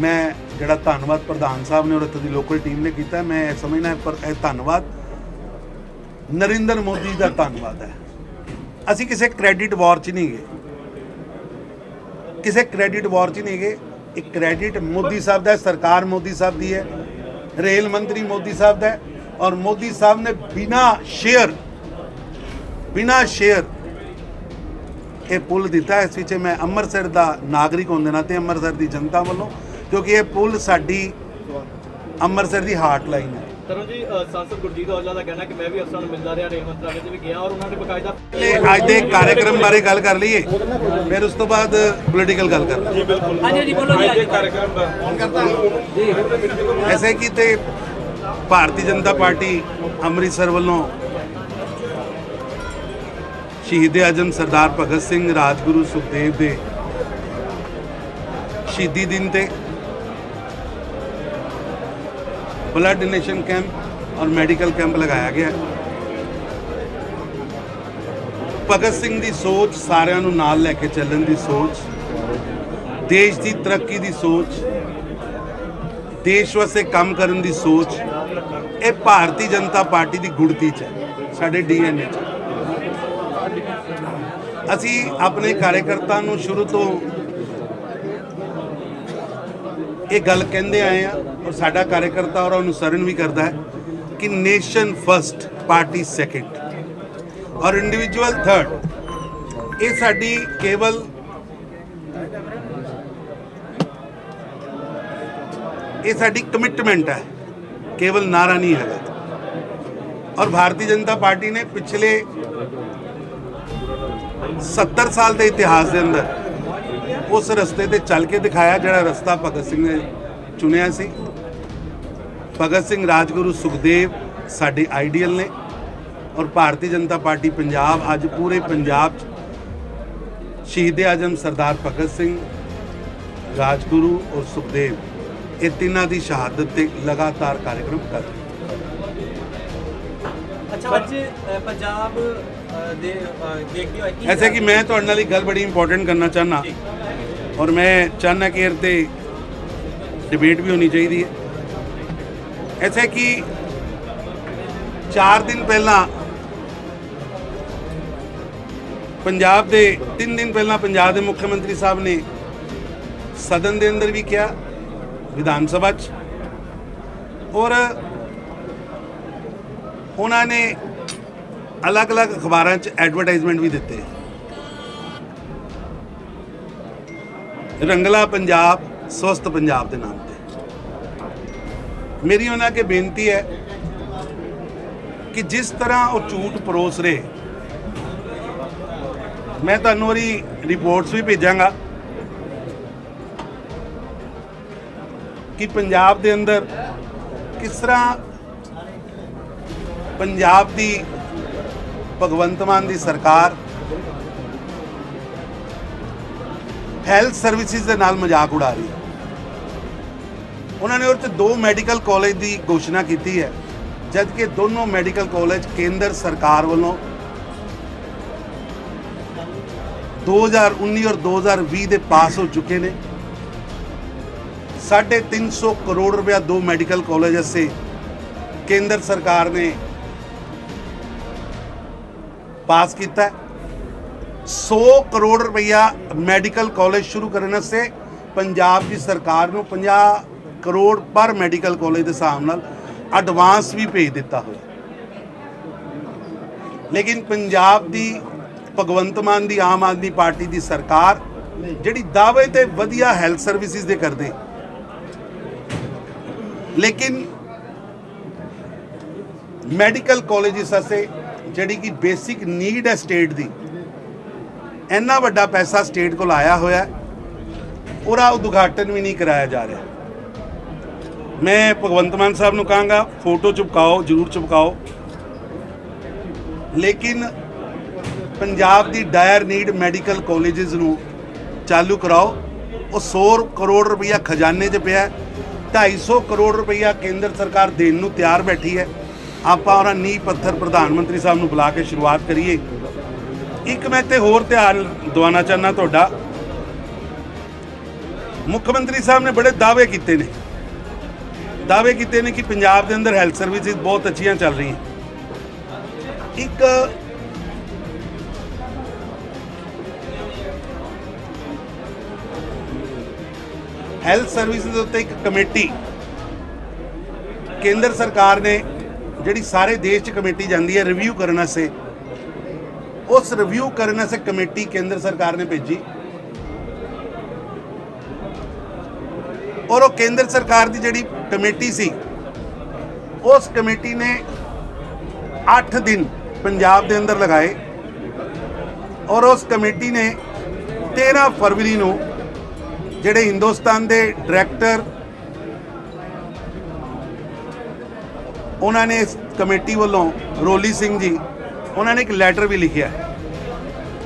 ਮੈਂ ਜਿਹੜਾ ਧੰਨਵਾਦ ਪ੍ਰਧਾਨ ਸਾਹਿਬ ਨੇ ਔਰ ਇੱਥੇ ਦੀ ਲੋਕਲ ਟੀਮ ਨੇ ਕੀਤਾ ਮੈਂ ਇਹ ਸਮਝਣਾ ਪਰ ਇਹ ਧੰਨਵਾਦ ਨਰਿੰਦਰ ਮੋਦੀ ਦਾ ਧੰਨਵਾਦ ਹੈ ਅਸੀਂ ਕਿਸੇ ਕ੍ਰੈਡਿਟ ਵਾਰ 'ਚ ਨਹੀਂ ਗਏ ਕਿਸੇ ਕ੍ਰੈਡਿਟ ਵਾਰ 'ਚ ਨਹੀਂ ਗਏ ਇਹ ਕ੍ਰੈਡਿਟ ਮੋਦੀ ਸਾਹਿਬ ਦਾ ਹੈ ਸਰਕਾਰ ਮੋਦੀ ਸਾਹਿਬ ਦੀ ਹੈ ਰੇਲ ਮੰਤਰੀ ਮੋਦੀ ਸਾਹਿਬ ਦਾ ਹੈ ਔਰ ਮੋਦੀ ਸਾਹਿਬ ਨੇ ਬਿਨਾ ਸ਼ੇਅਰ ਬਿਨਾ ਸ਼ੇਅਰ ਇਹ ਪੁਲ ਦਿੱਤਾ। ਇਸ ਵਿੱਚ ਮੈਂ ਅੰਮ੍ਰਿਤਸਰ ਦਾ ਨਾਗਰਿਕ ਹੋਣ ਦੇ ਨਾਤੇ ਅੰਮ੍ਰਿਤਸਰ ਦੀ ਜਨਤਾ ਵੱਲੋਂ ਕਿਉਂਕਿ ਇਹ ਪੁਲ ਸਾਡੀ ਅੰਮ੍ਰਿਤਸਰ ਦੀ ਹਾਰਟ ਲਾਈਨ ਹੈ। ਤਰੁਣ ਜੀ ਅ, ਸਾਂਸਦ ਗੁਰਜੀਤ ਔਜਲਾ ਦਾ ਕਹਿਣਾ ਕਿ ਮੈਂ ਵੀ ਅਫਸਰਾਂ ਨੂੰ ਮਿਲਦਾ ਰਿਹਾ ਰੇਲ ਮੰਤਰਾਲੇ 'ਚ ਵੀ ਗਿਆ ਔਰ ਉਹਨਾਂ ਨੇ ਬਕਾਇਦਾ ਇਹ ਅੱਜ ਦੇ ਕਾਰਜਕ੍ਰਮ ਬਾਰੇ ਗੱਲ ਕਰ ਲਈਏ ਫਿਰ ਉਸ ਤੋਂ ਬਾਅਦ ਪੋਲੀਟੀਕਲ ਗੱਲ ਕਰ ਲਈਏ। ਅੱਜ ਦੇ ਕਾਰਜਕ੍ਰਮ ਦਾ ਐਸੇ ਕਿ ਤੇ ਭਾਰਤੀ ਜਨਤਾ ਪਾਰਟੀ ਅੰਮ੍ਰਿਤਸਰ ਵੱਲੋਂ ਸ਼ਹੀਦ ਆਜਮ ਸਰਦਾਰ ਭਗਤ ਸਿੰਘ ਰਾਜਗੁਰੂ ਸੁਖਦੇਵ ਦੇ ਸ਼ਹੀਦੀ ਦਿਨ ਤੇ ਬਲੱਡ ਡੋਨੇਸ਼ਨ ਕੈਂਪ ਔਰ ਮੈਡੀਕਲ ਕੈਂਪ ਲਗਾਇਆ ਗਿਆ। ਭਗਤ ਸਿੰਘ ਦੀ ਸੋਚ ਸਾਰਿਆਂ ਨੂੰ ਨਾਲ ਲੈ ਕੇ ਚੱਲਣ ਦੀ ਸੋਚ, ਦੇਸ਼ ਦੀ ਤਰੱਕੀ ਦੀ ਸੋਚ, ਦੇਸ਼ ਵਾਸਤੇ ਕੰਮ ਕਰਨ ਦੀ ਸੋਚ, ਇਹ ਭਾਰਤੀ ਜਨਤਾ ਪਾਰਟੀ ਦੀ ਗੁੜਤੀ ਚ ਹੈ, ਸਾਡੇ ਡੀਐਨਏ ਚ। ਅਸੀਂ ਆਪਣੇ ਕਾਰਜਕਰਤਾ ਨੂੰ ਸ਼ੁਰੂ ਤੋਂ ਇਹ ਗੱਲ ਕਹਿੰਦੇ ਆਏ ਆ ਔਰ ਸਾਡਾ ਕਾਰਜਕਰਤਾ ਔਰ ਅਨੁਸਰਨ ਵੀ ਕਰਦਾ ਹੈ ਕਿ ਨੇਸ਼ਨ ਫਰਸਟ ਪਾਰਟੀ ਸੈਕੰਡ ਔਰ ਇੰਡੀਵਿਜੂਅਲ ਥਰਡ ਇਹ ਸਾਡੀ ਕੇਵਲ ਇਹ ਸਾਡੀ ਕਮਿਟਮੈਂਟ ਹੈ, ਕੇਵਲ ਨਾਰਾ ਨਹੀਂ ਹੈਗਾ। ਔਰ ਭਾਰਤੀ ਜਨਤਾ ਪਾਰਟੀ ਨੇ ਪਿਛਲੇ 70 ਸਾਲ ਦੇ ਇਤਿਹਾਸ ਦੇ ਅੰਦਰ ਉਸ ਰਸਤੇ ਤੇ ਚੱਲ ਕੇ ਦਿਖਾਇਆ ਜਿਹੜਾ ਰਸਤਾ ਭਗਤ ਸਿੰਘ ਨੇ ਚੁਣਿਆ ਸੀ। ਭਗਤ ਸਿੰਘ ਰਾਜਗੁਰੂ ਸੁਖਦੇਵ ਸਾਡੇ ਆਈਡੀਅਲ ਨੇ ਔਰ ਭਾਰਤੀ ਜਨਤਾ ਪਾਰਟੀ ਪੰਜਾਬ ਅੱਜ ਪੂਰੇ ਪੰਜਾਬ 'ਚ ਸ਼ਹੀਦ ਆਜਮ ਸਰਦਾਰ ਭਗਤ ਸਿੰਘ, ਰਾਜਗੁਰੂ ਔਰ ਸੁਖਦੇਵ ਇਹ ਤਿੰਨਾਂ ਦੀ ਸ਼ਹਾਦਤ ਤੇ ਲਗਾਤਾਰ ਕਾਰਜਕ੍ਰਮ ਕਰ ਰਹੇ ਅੱਛਾ, ਅੱਜ ਪੰਜਾਬ ਐਸੇ ਕਿ ਮੈਂ ਤੁਹਾਡੇ ਨਾਲ ਇੱਕ ਗੱਲ ਬੜੀ ਇੰਪੋਰਟੈਂਟ ਕਰਨਾ ਚਾਹਨਾ ਔਰ ਮੈਂ ਚਾਹਨਾ ਕਿ ਇਹ ਤੇ ਡਿਬੇਟ ਵੀ ਹੋਣੀ ਚਾਹੀਦੀ ਹੈ ਐਸੇ ਕਿ 4 ਦਿਨ ਪਹਿਲਾਂ ਪੰਜਾਬ ਦੇ 3 ਦਿਨ ਪਹਿਲਾਂ ਪੰਜਾਬ ਦੇ ਮੁੱਖ ਮੰਤਰੀ ਸਾਹਿਬ ਨੇ ਸਦਨ ਦੇ ਅੰਦਰ ਵੀ ਕਿਹਾ ਵਿਧਾਨ ਸਭਾ 'ਚ ਔਰ ਉਹਨਾਂ ਨੇ ਅਲੱਗ-ਅਲੱਗ ਅਖਬਾਰਾਂ 'ਚ ਐਡਵਰਟਾਈਜ਼ਮੈਂਟ ਵੀ ਦਿੱਤੇ। ਰੰਗਲਾ ਪੰਜਾਬ ਸਵਸਥ ਪੰਜਾਬ ਦੇ ਨਾਮ ਤੇ। ਮੇਰੀ ਉਹਨਾਂ ਅੱਗੇ ਬੇਨਤੀ ਹੈ ਕਿ ਜਿਸ ਤਰ੍ਹਾਂ ਉਹ ਝੂਠ ਪਰੋਸ ਰਹੇ, ਮੈਂ ਤੁਹਾਨੂੰ ਉਹਦੀ ਰਿਪੋਰਟਸ ਵੀ ਭੇਜਾਂਗਾ ਕਿ ਪੰਜਾਬ ਦੇ ਅੰਦਰ ਕਿਸ ਤਰ੍ਹਾਂ ਪੰਜਾਬ ਦੀ ਭਗਵੰਤ ਮਾਨ ਦੀ ਸਰਕਾਰ ਹੈਲਥ ਸਰਵਿਸਿਜ਼ ਦੇ ਨਾਲ ਮਜ਼ਾਕ ਉਡਾ ਰਹੀ ਹੈ। ਉਹਨਾਂ ਨੇ ਉਹਦੇ 'ਚ ਦੋ ਮੈਡੀਕਲ ਕਾਲਜ ਦੀ ਘੋਸ਼ਣਾ ਕੀਤੀ ਹੈ ਜਦ ਕਿ ਦੋਨੋਂ ਮੈਡੀਕਲ ਕਾਲਜ ਕੇਂਦਰ ਸਰਕਾਰ ਵੱਲੋਂ 2019 ਔਰ 2020 ਦੇ ਪਾਸ ਹੋ ਚੁੱਕੇ ਨੇ। 350 ਕਰੋੜ ਰੁਪਇਆ ਦੋ ਮੈਡੀਕਲ ਕਾਲਜ ਅਸੇ ਕੇਂਦਰ ਸਰਕਾਰ ਨੇ ਪਾਸ ਕੀਤਾ ਹੈ। 100 ਕਰੋੜ ਰੁਪਇਆ ਮੈਡੀਕਲ ਕਾਲਜ ਸ਼ੁਰੂ ਕਰਨ ਵਾਸਤੇ ਪੰਜਾਬ ਦੀ ਸਰਕਾਰ ਨੂੰ 50 ਕਰੋੜ ਪਰ ਮੈਡੀਕਲ ਕਾਲਜ ਦੇ ਹਿਸਾਬ ਨਾਲ ਐਡਵਾਂਸ ਵੀ ਭੇਜ ਦਿੱਤਾ ਹੋਇਆ। ਲੇਕਿਨ ਪੰਜਾਬ ਦੀ ਭਗਵੰਤ ਮਾਨ ਦੀ ਆਮ ਆਦਮੀ ਪਾਰਟੀ ਦੀ ਸਰਕਾਰ, ਜਿਹੜੀ ਦਾਅਵੇ ਤੇ ਵਧੀਆ ਹੈਲਥ ਸਰਵਿਸਿਜ਼ ਦੇ ਕਰਦੇ। ਲੇਕਿਨ ਮੈਡੀਕਲ ਕਾਲਜਿਸ ਵਾਸਤੇ ਜਿਹੜੀ ਕਿ ਬੇਸਿਕ ਨੀਡ ਹੈ ਸਟੇਟ ਦੀ, ਇੰਨਾ ਵੱਡਾ ਪੈਸਾ ਸਟੇਟ ਕੋਲ ਆਇਆ ਹੋਇਆ ਉਹਦਾ ਉਦਘਾਟਨ ਵੀ ਨਹੀਂ ਕਰਾਇਆ ਜਾ ਰਿਹਾ। ਮੈਂ ਭਗਵੰਤ ਮਾਨ ਸਾਹਿਬ ਨੂੰ ਕਹਾਂਗਾ, ਫੋਟੋ ਚੁਪਕਾਓ, ਜ਼ਰੂਰ ਚੁਪਕਾਓ। ਲੇਕਿਨ ਪੰਜਾਬ ਦੀ ਡਾਇਰ ਨੀਡ ਮੈਡੀਕਲ ਕਾਲਜਸ ਨੂੰ ਚਾਲੂ ਕਰਾਓ। ਉਹ 100 ਕਰੋੜ ਰੁਪਈਆ ਖਜ਼ਾਨੇ 'ਚ ਪਿਆ ਹੈ 250 ਕਰੋੜ ਰੁਪਈਆ ਕੇਂਦਰ ਸਰਕਾਰ ਦੇਣ ਨੂੰ ਤਿਆਰ ਬੈਠੀ ਹੈ। ਆਪਾਂ ਉਹਨਾਂ ਨੀਂਹ ਪੱਥਰ ਪ੍ਰਧਾਨ ਮੰਤਰੀ ਸਾਹਿਬ ਨੂੰ ਬੁਲਾ ਕੇ ਸ਼ੁਰੂਆਤ ਕਰੀਏ। ਇੱਕ ਮੈਂ ਤੇ ਹੋਰ ਧਿਆਨ ਦਵਾਉਣਾ ਚਾਹੁੰਦਾ ਤੁਹਾਡਾ। ਮੁੱਖ ਮੰਤਰੀ ਸਾਹਿਬ ਨੇ ਬੜੇ ਦਾਅਵੇ ਕੀਤੇ ਨੇ। ਦਾਅਵੇ ਕੀਤੇ ਨੇ ਕਿ ਪੰਜਾਬ ਦੇ ਅੰਦਰ ਹੈਲਥ ਸਰਵਿਸਿਜ਼ ਬਹੁਤ ਅੱਛੀਆਂ ਚੱਲ ਰਹੀਆਂ। ਇੱਕ ਹੈਲਥ ਸਰਵਿਸਿਜ਼ ਉੱਤੇ ਇੱਕ ਕਮੇਟੀ ਕੇਂਦਰ ਸਰਕਾਰ ਨੇ ਜਿਹੜੀ ਸਾਰੇ ਦੇਸ਼ 'ਚ ਕਮੇਟੀ ਜਾਂਦੀ ਹੈ ਰਿਵਿਊ ਕਰਨ ਵਾਸਤੇ, ਉਸ ਰਿਵਿਊ ਕਰਨ ਵਾਸਤੇ ਕਮੇਟੀ ਕੇਂਦਰ ਸਰਕਾਰ ਨੇ ਭੇਜੀ। ਔਰ ਉਹ ਕੇਂਦਰ ਸਰਕਾਰ ਦੀ ਜਿਹੜੀ ਕਮੇਟੀ ਸੀ, ਉਸ ਕਮੇਟੀ ਨੇ 8 ਦਿਨ ਪੰਜਾਬ ਦੇ ਅੰਦਰ ਲਗਾਏ ਔਰ ਉਸ ਕਮੇਟੀ ਨੇ 13 ਫਰਵਰੀ ਨੂੰ ਜਿਹੜੇ ਹਿੰਦੁਸਤਾਨ ਦੇ ਡਾਇਰੈਕਟਰ ਉਹਨਾਂ ਨੇ ਕਮੇਟੀ ਵੱਲੋਂ ਰੋਲੀ ਸਿੰਘ ਜੀ, ਉਹਨਾਂ ਨੇ ਇੱਕ ਲੈਟਰ ਵੀ ਲਿਖਿਆ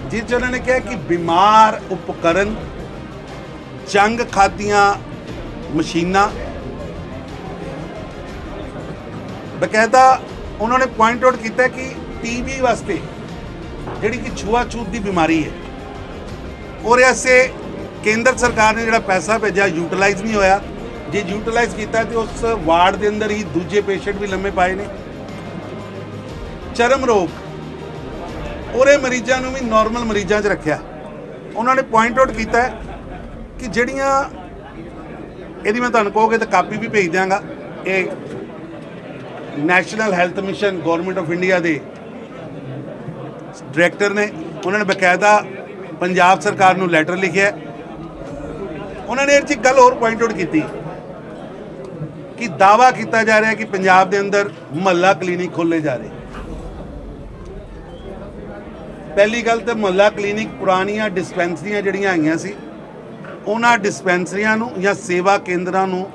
ਜਿਸ 'ਚ ਉਹਨਾਂ ਨੇ ਕਿਹਾ ਕਿ ਬਿਮਾਰ ਉਪਕਰਨ, ਜੰਗ ਖਾਦੀਆਂ ਮਸ਼ੀਨਾਂ, ਬਕਾਇਦਾ ਉਹਨਾਂ ਨੇ ਪੁਆਇੰਟ ਆਊਟ ਕੀਤਾ ਕਿ ਟੀਬੀ ਵਾਸਤੇ ਜਿਹੜੀ ਕਿ ਛੂਆਛੂਤ ਦੀ ਬਿਮਾਰੀ ਹੈ ਉਹਦੇ ਵਾਸਤੇ ਕੇਂਦਰ ਸਰਕਾਰ ਨੇ ਜਿਹੜਾ ਪੈਸਾ ਭੇਜਿਆ ਯੂਟਿਲਾਈਜ਼ ਨਹੀਂ ਹੋਇਆ ਜੇ ਯੂਟਿਲਾਈਜ਼ ਕੀਤਾ ਤੇ ਉਸ ਵਾਰਡ ਦੇ ਅੰਦਰ ਹੀ ਦੂਜੇ ਪੇਸ਼ੈਂਟ ਵੀ ਲੰਮੇ ਪਾਏ ਨੇ। ਚਰਮ ਰੋਗ। ਉਹਰੇ ਮਰੀਜ਼ਾਂ ਨੂੰ ਵੀ ਨਾਰਮਲ ਮਰੀਜ਼ਾਂ 'ਚ ਰੱਖਿਆ। ਉਹਨਾਂ ਨੇ ਪੁਆਇੰਟ ਆਊਟ ਕੀਤਾ ਕਿ ਜਿਹੜੀਆਂ, ਇਹਦੀ ਮੈਂ ਤੁਹਾਨੂੰ ਕਹੋਗੇ ਤਾਂ ਕਾਪੀ ਵੀ ਭੇਜ ਦਿਆਂਗਾ। ਇਹ national health mission government of India ਦੇ ਡਾਇਰੈਕਟਰ ਨੇ। ਉਹਨਾਂ ਨੇ ਬਕਾਇਦਾ ਪੰਜਾਬ ਸਰਕਾਰ ਨੂੰ ਲੈਟਰ ਲਿਖਿਆ ਉਹਨਾਂ ਨੇ ਇਹ 'ਚ ਗੱਲ ਹੋਰ ਪੁਆਇੰਟ ਆਊਟ ਕੀਤੀ। ਕਿ ਦਾਵਾ ਕੀਤਾ ਜਾ ਰਿਹਾ ਕਿ ਪੰਜਾਬ ਦੇ ਅੰਦਰ ਮਹੱਲਾ ਕਲੀਨਿਕ ਖੋਲੇ ਜਾ ਰਹੇ। ਪਹਿਲੀ ਗੱਲ ਤੇ ਮਹੱਲਾ ਕਲੀਨਿਕ ਪੁਰਾਣੀਆਂ ਡਿਸਪੈਂਸਰੀਆਂ ਜਿਹੜੀਆਂ ਆਈਆਂ ਸੀ, ਉਹਨਾਂ ਡਿਸਪੈਂਸਰੀਆਂ ਨੂੰ ਜਾਂ ਸੇਵਾ ਕੇਂਦਰਾਂ ਨੂੰ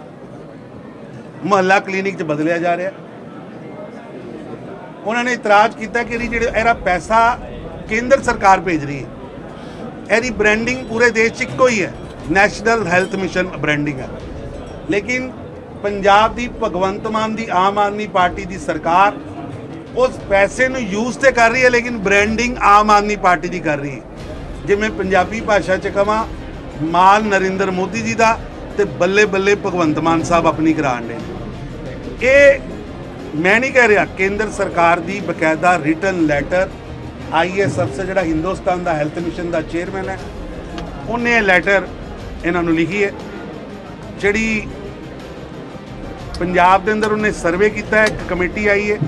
ਮਹੱਲਾ ਕਲੀਨਿਕ 'ਚ ਬਦਲਿਆ ਜਾ ਰਿਹਾ। ਉਹਨਾਂ ਨੇ ਇਤਰਾਜ਼ ਕੀਤਾ ਕਿ ਇਹਦੀ ਜਿਹੜੇ ਇਹਦਾ ਪੈਸਾ ਕੇਂਦਰ ਸਰਕਾਰ ਭੇਜ ਰਹੀ ਹੈ। ਇਹਦੀ ਬ੍ਰਾਂਡਿੰਗ ਪੂਰੇ ਦੇਸ਼ 'ਚ ਇੱਕੋ ਹੀ ਹੈ। ਨੈਸ਼ਨਲ ਹੈਲਥ ਮਿਸ਼ਨ ਬ੍ਰਾਂਡਿੰਗ ਹੈ। ਲੇਕਿਨ ਪੰਜਾਬ ਦੀ ਭਗਵੰਤ ਮਾਨ ਦੀ ਆਮ ਆਦਮੀ ਪਾਰਟੀ ਦੀ ਸਰਕਾਰ ਉਸ ਪੈਸੇ ਨੂੰ ਯੂਜ਼ ਤੇ ਕਰ ਰਹੀ ਹੈ, ਲੇਕਿਨ ਬ੍ਰਾਂਡਿੰਗ ਆਮ ਆਦਮੀ ਪਾਰਟੀ ਦੀ ਕਰ ਰਹੀ ਹੈ। ਜੇ ਮੈਂ ਪੰਜਾਬੀ ਭਾਸ਼ਾ 'ਚ ਕਹਾਂ ਮਾਲ ਨਰਿੰਦਰ ਮੋਦੀ ਜੀ ਦਾ ਤੇ ਬੱਲੇ ਬੱਲੇ ਭਗਵੰਤ ਮਾਨ ਸਾਹਿਬ ਆਪਣੀ ਕਰਾਣ ਨੇ। ਇਹ ਮੈਂ ਨਹੀਂ ਕਹਿ ਰਿਹਾ, ਕੇਂਦਰ ਸਰਕਾਰ ਦੀ ਬਕਾਇਦਾ ਰਿਟਨ ਲੈਟਰ ਆਈਐਸ ਅਫਸਰ ਜਿਹੜਾ ਹਿੰਦੁਸਤਾਨ ਦਾ ਹੈਲਥ ਮਿਸ਼ਨ ਦਾ ਚੇਅਰਮੈਨ ਹੈ, ਉਹਨੇ ਇਹ ਲੈਟਰ ਇਹਨਾਂ ਨੂੰ ਲਿਖੀ ਹੈ, ਜਿਹੜੀ ਪੰਜਾਬ ਦੇ ਅੰਦਰ ਉਹਨੇ ਸਰਵੇ ਕੀਤਾ ਹੈ ਇੱਕ ਕਮੇਟੀ ਆਈ ਹੈ।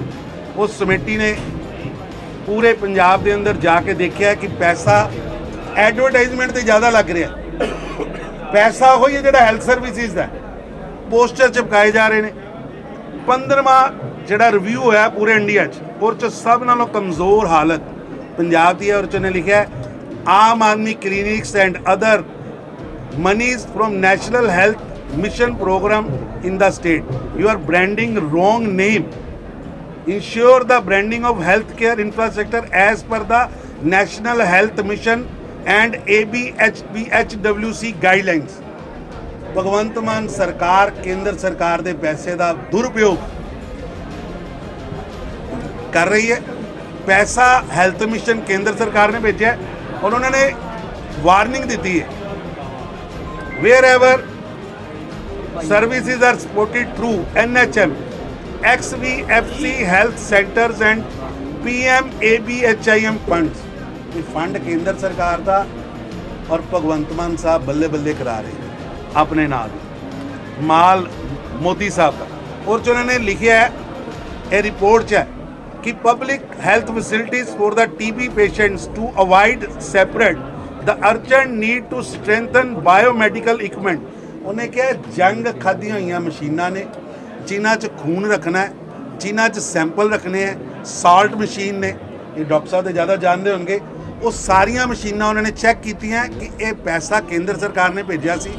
ਉਸ ਕਮੇਟੀ ਨੇ ਪੂਰੇ ਪੰਜਾਬ ਦੇ ਅੰਦਰ ਜਾ ਕੇ ਦੇਖਿਆ ਕਿ ਪੈਸਾ ਐਡਵਰਟਾਈਜ਼ਮੈਂਟ ਤੇ ਜ਼ਿਆਦਾ ਲੱਗ ਰਿਹਾ। ਹੈ। ਪੈਸਾ ਉਹੀ ਹੈ ਜਿਹੜਾ ਹੈਲਥ ਸਰਵਿਸਿਜ਼ ਦਾ ਪੋਸਟਰ ਚਿਪਕਾਏ ਜਾ ਰਹੇ ਨੇ। 15ਵਾਂ ਜਿਹੜਾ ਰਿਵਿਊ ਹੋਇਆ ਪੂਰੇ ਇੰਡੀਆ 'ਚ ਔਰ 'ਚ ਸਭ ਨਾਲੋਂ ਕਮਜ਼ੋਰ ਹਾਲਤ ਪੰਜਾਬ ਦੀ ਹੈ ਔਰ 'ਚ ਨੇ ਲਿਖਿਆ Aam Aadmi clinics and other monies from national health mission program in the state you are branding wrong name ensure the branding of healthcare infrastructure as per the national health mission and abhbhwc guidelines Bhagwant Mann ਸਰਕਾਰ ਕੇਂਦਰ ਸਰਕਾਰ ਦੇ ਪੈਸੇ ਦਾ ਦੁਰਉਪਯੋਗ ਕਰ ਰਹੀ ਹੈ ਪੈਸਾ health mission ਕੇਂਦਰ ਸਰਕਾਰ ਨੇ ਭੇਜਿਆ ਹੈ ਔਰ ਉਹਨਾਂ ਨੇ ਵਾਰਨਿੰਗ ਦਿੱਤੀ ਹੈ wherever services are supported through NHM, XVFC health centers and PM ABHIM funds ਇਹ ਫੰਡ ਕੇਂਦਰ ਸਰਕਾਰ ਦਾ ਔਰ ਭਗਵੰਤ ਮਾਨ ਸਾਹਿਬ ਬੱਲੇ ਬੱਲੇ ਕਰਾ ਰਹੇ ਨੇ ਆਪਣੇ ਨਾਲ ਮਾਲ ਮੋਦੀ ਸਾਹਿਬ ਦਾ ਔਰ 'ਚ ਉਹਨਾਂ ਨੇ ਲਿਖਿਆ ਹੈ ਇਹ ਰਿਪੋਰਟ 'ਚ ਹੈ ਕਿ public health facilities for the TB patients to avoid separate the urgent need to strengthen biomedical equipment ਉਹਨੇ ਕਿਹਾ ਜੰਗ ਖਾਧੀਆਂ ਹੋਈਆਂ ਮਸ਼ੀਨਾਂ ਨੇ, ਜਿਨ੍ਹਾਂ 'ਚ ਖੂਨ ਰੱਖਣਾ ਹੈ, ਜਿਨ੍ਹਾਂ 'ਚ ਸੈਂਪਲ ਰੱਖਣੇ ਹੈ, ਸਾਲਟ ਮਸ਼ੀਨ ਨੇ। ਇਹ ਡਾਕਟਰ ਸਾਹਿਬ ਦੇ ਜ਼ਿਆਦਾ ਜਾਣਦੇ ਹੋਣਗੇ। ਉਹ ਸਾਰੀਆਂ ਮਸ਼ੀਨਾਂ ਉਹਨਾਂ ਨੇ ਚੈੱਕ ਕੀਤੀਆਂ ਕਿ ਇਹ ਪੈਸਾ ਕੇਂਦਰ ਸਰਕਾਰ ਨੇ ਭੇਜਿਆ ਸੀ।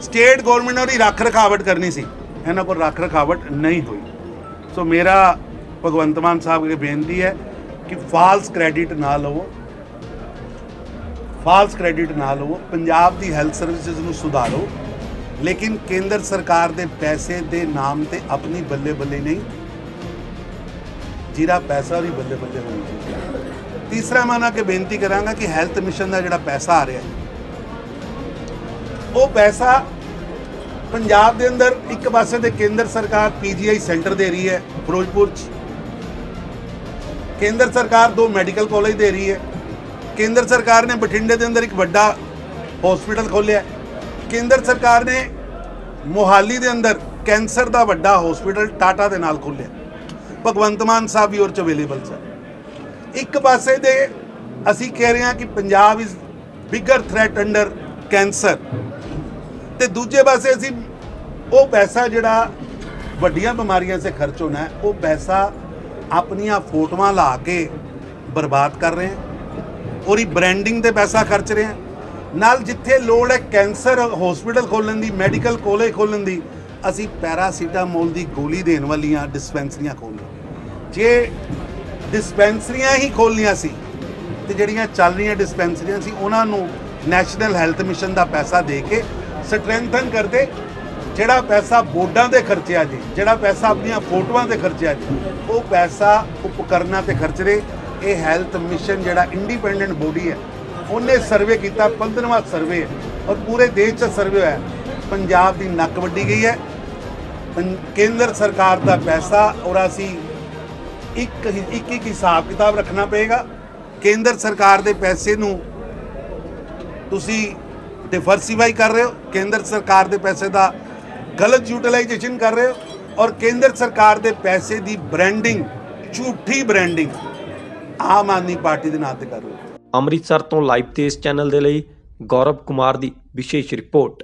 ਸਟੇਟ ਗਵਰਨਮੈਂਟ ਨੇ ਉਹਦੀ ਰੱਖ ਰਖਾਵਟ ਕਰਨੀ ਸੀ। ਇਹਨਾਂ ਕੋਲ ਰੱਖ ਰਖਾਵਟ ਨਹੀਂ ਹੋਈ। ਸੋ ਮੇਰਾ ਭਗਵੰਤ ਮਾਨ ਸਾਹਿਬ ਅੱਗੇ ਬੇਨਤੀ ਹੈ ਕਿ ਫਾਲਸ ਕ੍ਰੈਡਿਟ ਨਾ ਲਵੋ। ਫਾਲਸ ਕ੍ਰੈਡਿਟ ਨਾ ਲਵੋ। ਪੰਜਾਬ ਦੀ ਹੈਲਥ ਸਰਵਿਸਿਜ਼ ਨੂੰ ਸੁਧਾਰੋ। ਲੇਕਿਨ ਕੇਂਦਰ ਸਰਕਾਰ ਦੇ ਪੈਸੇ ਦੇ ਨਾਮ ਤੇ ਆਪਣੀ ਬੱਲੇ ਬੱਲੇ ਨਹੀਂ। ਜਿਹੜਾ ਪੈਸਾ ਉਹਦੀ ਬੱਲੇ ਬੱਲੇ ਹੋਣੀ ਚਾਹੀਦੀ। ਤੀਸਰਾ ਮੈਂ ਉਹਨਾਂ ਕੇ ਬੇਨਤੀ ਕਰਾਂਗਾ ਕਿ ਹੈਲਥ ਮਿਸ਼ਨ ਦਾ ਜਿਹੜਾ ਪੈਸਾ ਆ ਰਿਹਾ ਉਹ ਪੈਸਾ ਪੰਜਾਬ ਦੇ ਅੰਦਰ ਇੱਕ ਪਾਸੇ ਤੇ ਕੇਂਦਰ ਸਰਕਾਰ ਪੀਜੀਆਈ ਸੈਂਟਰ ਦੇ ਰਹੀ ਹੈ, ਫਿਰੋਜ਼ਪੁਰ ਚ। ਕੇਂਦਰ ਸਰਕਾਰ ਦੋ ਮੈਡੀਕਲ ਕਾਲਜ ਦੇ ਰਹੀ ਹੈ। ਕੇਂਦਰ ਸਰਕਾਰ ਨੇ ਬਠਿੰਡੇ ਦੇ ਅੰਦਰ ਇੱਕ ਵੱਡਾ ਹਸਪੀਟਲ ਖੋਲ੍ਹਿਆ ਕੇਂਦਰ ਸਰਕਾਰ ਨੇ ਮੋਹਾਲੀ ਦੇ ਅੰਦਰ ਕੈਂਸਰ ਦਾ ਵੱਡਾ ਹਸਪੀਟਲ ਟਾਟਾ ਦੇ ਨਾਲ ਖੋਲ੍ਹਿਆ। ਭਗਵੰਤ ਮਾਨ ਸਾਹਿਬ ਵੀ ਉਹ 'ਚ ਅਵੇਲੇਬਲ ਸਨ। ਇੱਕ ਪਾਸੇ ਦੇ ਅਸੀਂ ਕਹਿ ਰਹੇ ਹਾਂ ਕਿ Punjab is bigger threat under cancer ਤੇ ਦੂਜੇ ਪਾਸੇ ਅਸੀਂ ਉਹ ਪੈਸਾ ਜਿਹੜਾ ਵੱਡੀਆਂ ਬਿਮਾਰੀਆਂ 'ਤੇ ਖਰਚ ਹੋਣਾ ਹੈ, ਉਹ ਪੈਸਾ ਆਪਣੀਆਂ ਫੋਟੋਆਂ ਲਾ ਕੇ ਬਰਬਾਦ ਕਰ ਰਹੇ ਹਾਂ। ਉਹਦੀ ਬ੍ਰਾਂਡਿੰਗ ਤੇ ਪੈਸਾ ਖਰਚ ਰਹੇ ਹਾਂ। ਨਾਲ ਜਿੱਥੇ ਲੋੜ ਹੈ ਕੈਂਸਰ ਹਸਪੀਟਲ ਖੋਲਣ ਦੀ, ਮੈਡੀਕਲ ਕਾਲਜ ਖੋਲਣ ਦੀ, ਅਸੀਂ ਪੈਰਾਸੀਟਾਮੋਲ ਦੀ ਗੋਲੀ ਦੇਣ ਵਾਲੀਆਂ ਡਿਸਪੈਂਸਰੀਆਂ ਖੋਲ੍ਹੀਆਂ ਜੇ ਡਿਸਪੈਂਸਰੀਆਂ ਹੀ ਖੋਲ੍ਹਣੀਆਂ ਸੀ ਤੇ ਜਿਹੜੀਆਂ ਚੱਲ ਰਹੀਆਂ ਡਿਸਪੈਂਸਰੀਆਂ ਸੀ, ਉਹਨਾਂ ਨੂੰ ਨੈਸ਼ਨਲ ਹੈਲਥ ਮਿਸ਼ਨ ਦਾ ਪੈਸਾ ਦੇ ਕੇ ਸਟਰੈਂਥਨ ਕਰਦੇ, ਜਿਹੜਾ ਪੈਸਾ ਬੋਰਡਾਂ 'ਤੇ ਖਰਚਿਆ ਜੀ, ਜਿਹੜਾ ਪੈਸਾ ਆਪਣੀਆਂ ਫੋਟੋਆਂ ਤੇ ਖਰਚਿਆ ਜੀ, ਉਹ ਪੈਸਾ ਉਪਕਰਨਾਂ ਤੇ ਖਰਚ ਰਹੇ। ਇਹ ਹੈਲਥ ਮਿਸ਼ਨ ਜਿਹੜਾ ਇੰਡੀਪੈਂਡੈਂਟ ਬੋਡੀ ਹੈ ਉਹਨੇ ਸਰਵੇ ਕੀਤਾ 15ਵਾਂ ਸਰਵੇ ਔਰ ਪੂਰੇ ਦੇਸ਼ 'ਚ ਸਰਵੇ ਹੋਇਆ। ਪੰਜਾਬ ਦੀ ਨੱਕ ਵੱਡੀ ਗਈ ਹੈ। ਪੰ- ਕੇਂਦਰ ਸਰਕਾਰ ਦਾ ਪੈਸਾ ਔਰ ਅਸੀਂ ਇੱਕ ਇੱਕ ਇੱਕ ਹਿਸਾਬ ਕਿਤਾਬ ਰੱਖਣਾ ਪਏਗਾ। ਕੇਂਦਰ ਸਰਕਾਰ ਦੇ ਪੈਸੇ ਨੂੰ ਤੁਸੀਂ ਡਿਵਰਸੀਫਾਈ ਕਰ ਰਹੇ ਹੋ। ਕੇਂਦਰ ਸਰਕਾਰ ਦੇ ਪੈਸੇ ਦਾ ਗਲਤ ਯੂਟਿਲਾਈਜੇਸ਼ਨ ਕਰ ਰਹੇ ਹੋ ਔਰ ਕੇਂਦਰ ਸਰਕਾਰ ਦੇ ਪੈਸੇ ਦੀ ਬ੍ਰਾਂਡਿੰਗ ਝੂਠੀ ਬ੍ਰਾਂਡਿੰਗ ਆਮ ਆਦਮੀ ਪਾਰਟੀ ਦੇ ਨਾਂ ਤੇ ਕਰ ਰਹੇ ਹੋ। ਅੰਮ੍ਰਿਤਸਰ ਤੋਂ ਲਾਈਵ 'ਤੇ ਇਸ ਚੈਨਲ ਦੇ ਲਈ ਗੌਰਵ ਕੁਮਾਰ ਦੀ ਵਿਸ਼ੇਸ਼ ਰਿਪੋਰਟ।